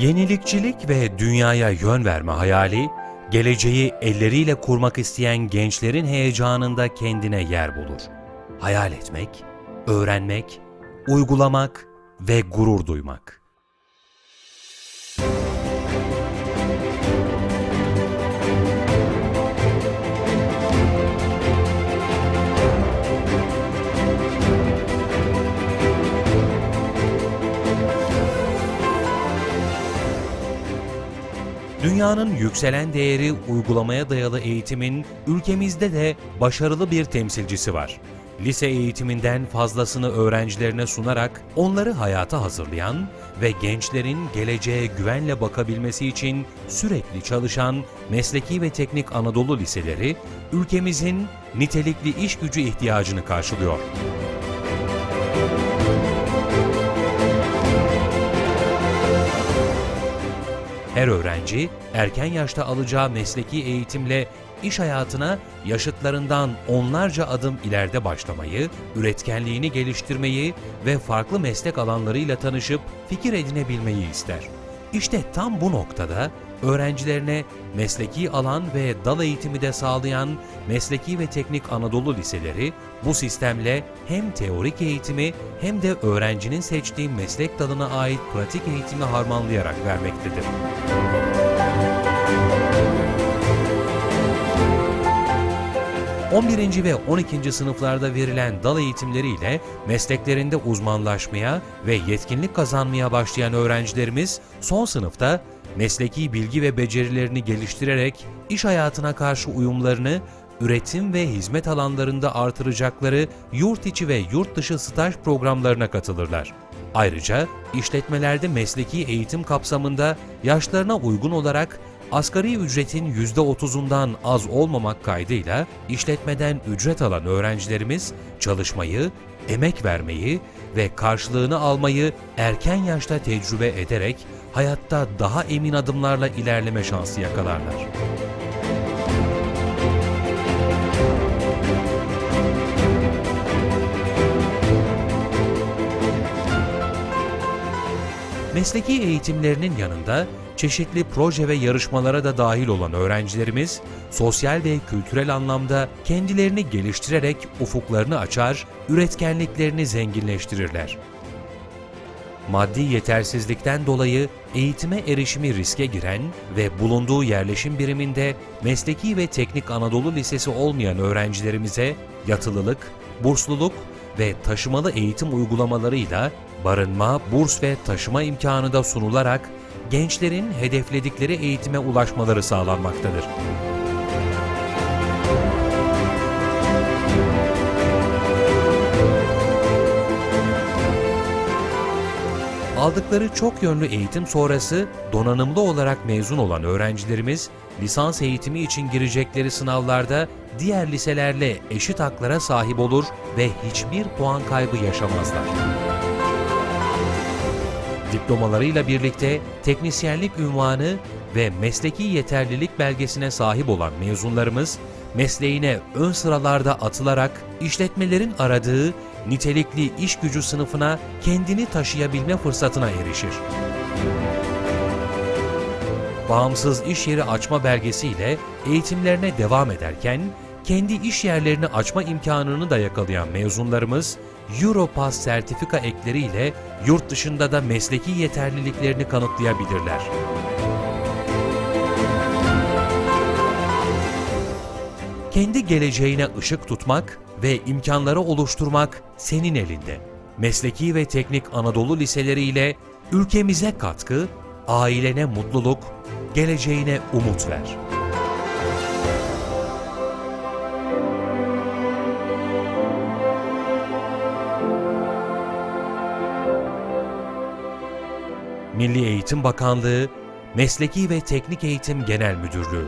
Yenilikçilik ve dünyaya yön verme hayali, geleceği elleriyle kurmak isteyen gençlerin heyecanında kendine yer bulur. Hayal etmek, öğrenmek, uygulamak ve gurur duymak. Dünyanın yükselen değeri uygulamaya dayalı eğitimin ülkemizde de başarılı bir temsilcisi var. Lise eğitiminden fazlasını öğrencilerine sunarak onları hayata hazırlayan ve gençlerin geleceğe güvenle bakabilmesi için sürekli çalışan Mesleki ve Teknik Anadolu Liseleri ülkemizin nitelikli iş gücü ihtiyacını karşılıyor. Her öğrenci erken yaşta alacağı mesleki eğitimle iş hayatına yaşıtlarından onlarca adım ileride başlamayı, üretkenliğini geliştirmeyi ve farklı meslek alanlarıyla tanışıp fikir edinebilmeyi ister. İşte tam bu noktada öğrencilerine mesleki alan ve dal eğitimi de sağlayan Mesleki ve Teknik Anadolu Liseleri bu sistemle hem teorik eğitimi hem de öğrencinin seçtiği meslek dalına ait pratik eğitimi harmanlayarak vermektedir. ...11. ve 12. sınıflarda verilen dal eğitimleriyle mesleklerinde uzmanlaşmaya ve yetkinlik kazanmaya başlayan öğrencilerimiz son sınıfta mesleki bilgi ve becerilerini geliştirerek iş hayatına karşı uyumlarını üretim ve hizmet alanlarında artıracakları yurt içi ve yurt dışı staj programlarına katılırlar. Ayrıca işletmelerde mesleki eğitim kapsamında yaşlarına uygun olarak asgari ücretin %30'undan az olmamak kaydıyla işletmeden ücret alan öğrencilerimiz çalışmayı, emek vermeyi ve karşılığını almayı erken yaşta tecrübe ederek hayatta daha emin adımlarla ilerleme şansı yakalarlar. Mesleki eğitimlerinin yanında çeşitli proje ve yarışmalara da dahil olan öğrencilerimiz sosyal ve kültürel anlamda kendilerini geliştirerek ufuklarını açar, üretkenliklerini zenginleştirirler. Maddi yetersizlikten dolayı eğitime erişimi riske giren ve bulunduğu yerleşim biriminde Mesleki ve Teknik Anadolu Lisesi olmayan öğrencilerimize yatılılık, bursluluk ve taşımalı eğitim uygulamalarıyla barınma, burs ve taşıma imkanı da sunularak gençlerin hedefledikleri eğitime ulaşmaları sağlanmaktadır. Aldıkları çok yönlü eğitim sonrası donanımlı olarak mezun olan öğrencilerimiz lisans eğitimi için girecekleri sınavlarda diğer liselerle eşit haklara sahip olur ve hiçbir puan kaybı yaşamazlar. Diplomalarıyla birlikte teknisyenlik ünvanı ve mesleki yeterlilik belgesine sahip olan mezunlarımız mesleğine ön sıralarda atılarak işletmelerin aradığı nitelikli iş gücü sınıfına kendini taşıyabilme fırsatına erişir. Bağımsız iş yeri açma belgesiyle eğitimlerine devam ederken kendi iş yerlerini açma imkanını da yakalayan mezunlarımız Europass sertifika ekleriyle yurt dışında da mesleki yeterliliklerini kanıtlayabilirler. Kendi geleceğine ışık tutmak ve imkanları oluşturmak senin elinde. Mesleki ve Teknik Anadolu Liseleri ile ülkemize katkı, ailene mutluluk, geleceğine umut ver. Milli Eğitim Bakanlığı, Mesleki ve Teknik Eğitim Genel Müdürlüğü.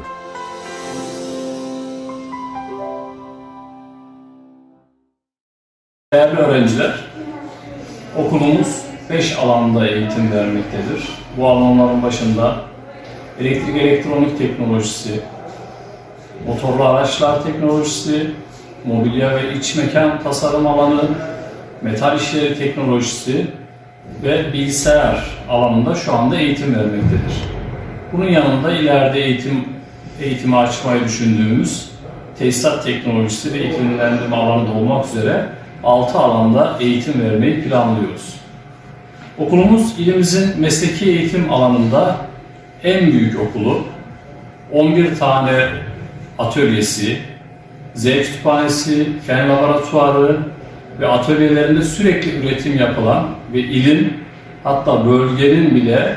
Değerli öğrenciler, okulumuz 5 alanda eğitim vermektedir. Bu alanların başında elektrik elektronik teknolojisi, motorlu araçlar teknolojisi, mobilya ve iç mekan tasarım alanı, metal işleri teknolojisi, ve bilgisayar alanında şu anda eğitim vermektedir. Bunun yanında ileride eğitim eğitimi açmayı düşündüğümüz tesisat teknolojisi ve iklimlendirme alanı da olmak üzere 6 alanda eğitim vermeyi planlıyoruz. Okulumuz ilimizin mesleki eğitim alanında en büyük okulu. 11 tane atölyesi, Z kütüphanesi, fen laboratuvarı ve atölyelerinde sürekli üretim yapılan ve ilin hatta bölgenin bile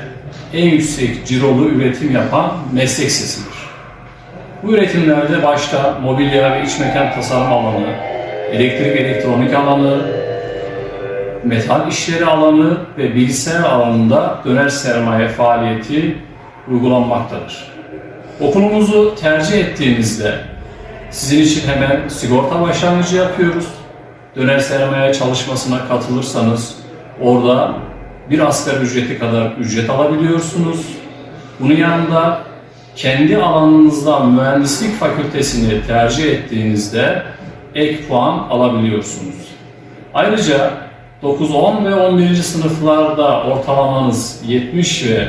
en yüksek cirolu üretim yapan meslek lisesidir. Bu üretimlerde başta mobilya ve iç mekan tasarım alanı, elektrik elektronik alanı, metal işleri alanı ve bilgisayar alanında döner sermaye faaliyeti uygulanmaktadır. Okulumuzu tercih ettiğinizde sizin için hemen sigorta başlangıcı yapıyoruz. Döner sermaye çalışmasına katılırsanız orada bir asgari ücreti kadar ücret alabiliyorsunuz. Bunun yanında kendi alanınızda mühendislik fakültesini tercih ettiğinizde ek puan alabiliyorsunuz. Ayrıca 9, 10 ve 11. sınıflarda ortalamanız 70 ve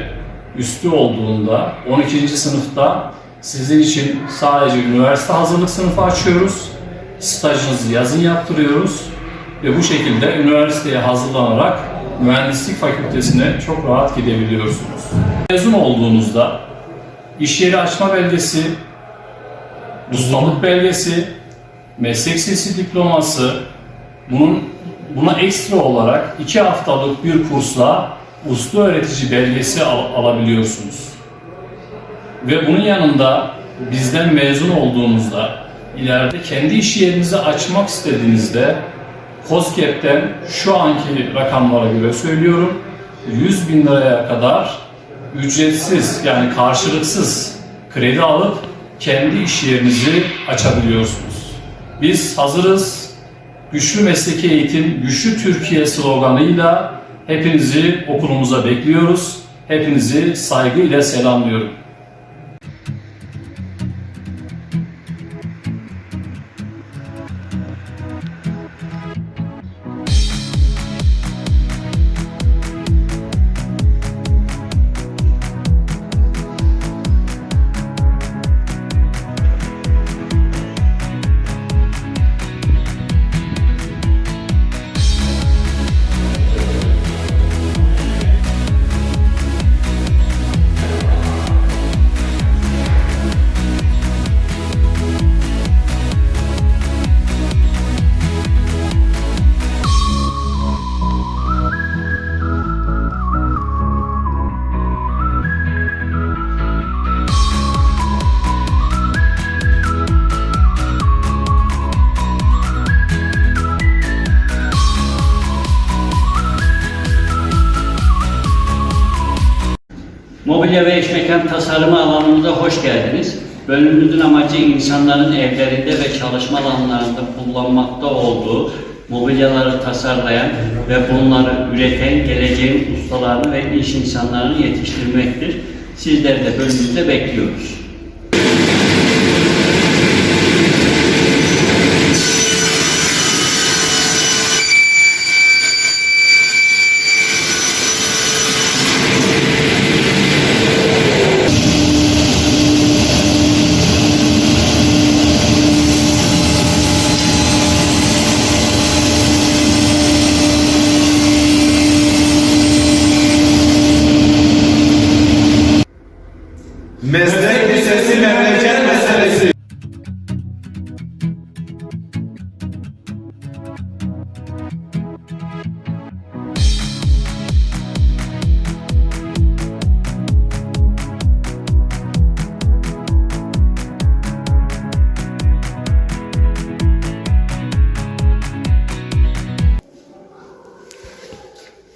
üstü olduğunda 12. sınıfta sizin için sadece üniversite hazırlık sınıfı açıyoruz. Stajınızı yazın yaptırıyoruz ve bu şekilde üniversiteye hazırlanarak mühendislik fakültesine çok rahat gidebiliyorsunuz. Mezun olduğunuzda iş yeri açma belgesi, ustalık belgesi, meslek lisesi diploması, bunun buna ekstra olarak iki haftalık bir kursla usta öğretici belgesi al- alabiliyorsunuz. Ve bunun yanında bizden mezun olduğunuzda ileride kendi iş yerinizi açmak istediğinizde COSGAP'ten şu anki rakamlara göre söylüyorum 100 bin liraya kadar ücretsiz yani karşılıksız kredi alıp kendi iş yerinizi açabiliyorsunuz. Biz hazırız. Güçlü mesleki eğitim, güçlü Türkiye sloganıyla hepinizi okulumuza bekliyoruz. Hepinizi saygıyla selamlıyorum. Mobilya ve iç mekan tasarımı alanımıza hoş geldiniz. Bölümümüzün amacı insanların evlerinde ve çalışma alanlarında kullanmakta olduğu mobilyaları tasarlayan ve bunları üreten geleceğin ustalarını ve iş insanlarını yetiştirmektir. Sizleri de bölümümüzde bekliyoruz.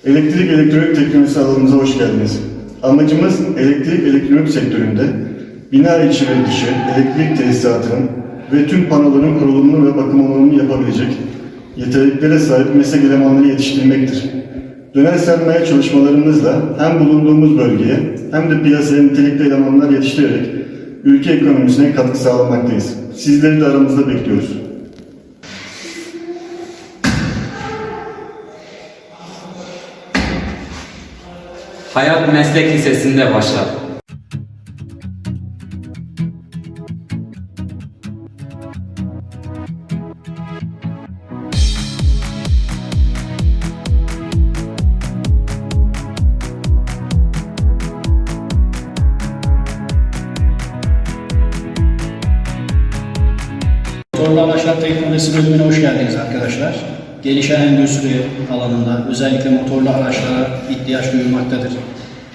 Elektrik elektronik teknolojisi alanımıza hoş geldiniz. Amacımız elektrik elektronik sektöründe bina içi ve dışı elektrik tesisatının ve tüm panoların kurulumunu ve bakım onarımını yapabilecek yeteneklere sahip meslek elemanları yetiştirmektir. Döner sermaye çalışmalarımızla hem bulunduğumuz bölgeye hem de piyasaya nitelikli elemanlar yetiştirerek ülke ekonomisine katkı sağlamaktayız. Sizleri de aramızda bekliyoruz. Hayat Meslek Lisesi'nde başlar. Motorlu araçlar teknolojisi bölümüne hoş geldiniz arkadaşlar. Gelişen endüstri alanında özellikle motorlu araçlara ihtiyaç duyulmaktadır.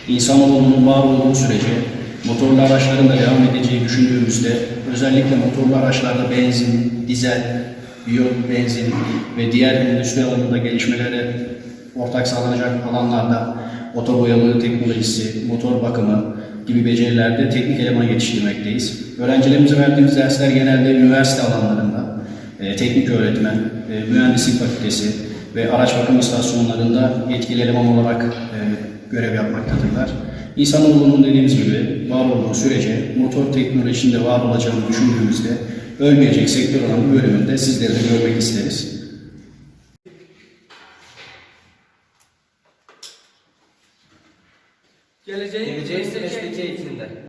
İnsanoğlunun var olduğu sürece motorlu araçların da devam edeceği düşündüğümüzde özellikle motorlu araçlarda benzin, dizel, biyo benzin ve diğer endüstri alanında gelişmelere ortak sağlanacak alanlarda otoboyalı teknolojisi, motor bakımı gibi becerilerde teknik eleman yetiştirmekteyiz. Öğrencilerimize verdiğimiz dersler genelde üniversite alanlarında, e, teknik öğretmen, e, mühendislik fakültesi ve araç bakım istasyonlarında yetkili eleman olarak e, görev yapmaktadırlar. İnsanoğlunun dediğimiz gibi var olduğu sürece motor teknolojisinde var olacağını düşündüğümüzde ölmeyecek sektör olan bu bölümünde sizleri de görmek isteriz. Geleceğin, mesleki eğitimde.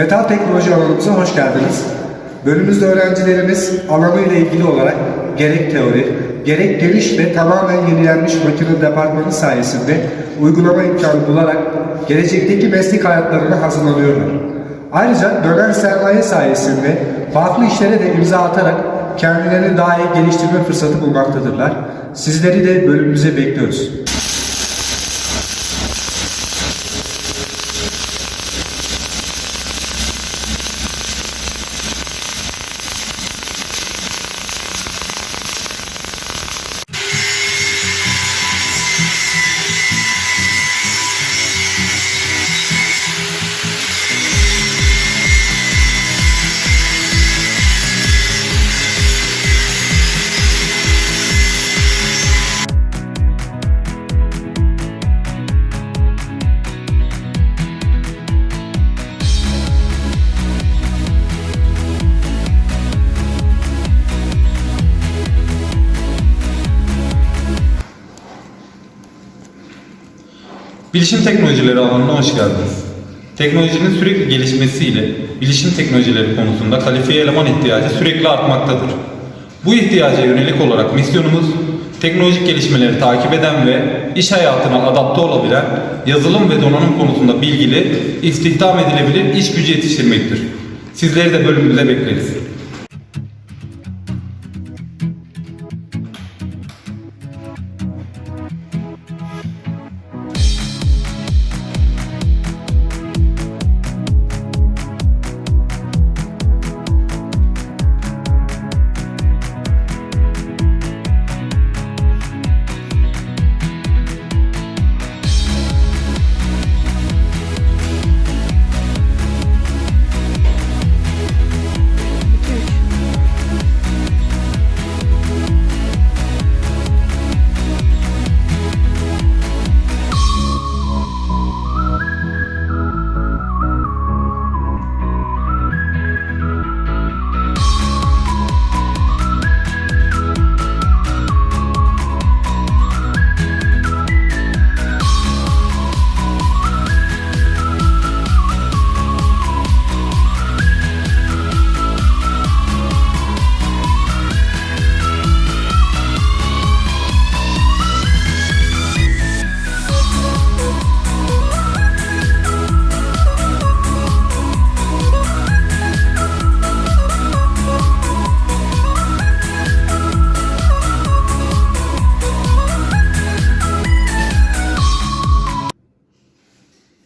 Metal teknoloji alanımıza hoş geldiniz. Bölümümüzde öğrencilerimiz alanıyla ilgili olarak gerek teori, gerek geniş ve tamamen yenilenmiş makine departmanı sayesinde uygulama imkanı bularak gelecekteki meslek hayatlarına hazırlanıyorlar. Ayrıca dönen sermaye sayesinde farklı işlere de imza atarak kendilerini daha iyi geliştirme fırsatı bulmaktadırlar. Sizleri de bölümümüze bekliyoruz. Bilişim teknolojileri alanına hoş geldiniz. Teknolojinin sürekli gelişmesiyle bilişim teknolojileri konusunda kalifiye eleman ihtiyacı sürekli artmaktadır. Bu ihtiyaca yönelik olarak misyonumuz teknolojik gelişmeleri takip eden ve iş hayatına adapte olabilen yazılım ve donanım konusunda bilgili, istihdam edilebilir iş gücü yetiştirmektir. Sizleri de bölümümüze bekleriz.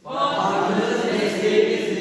Farkımız mesleğimiz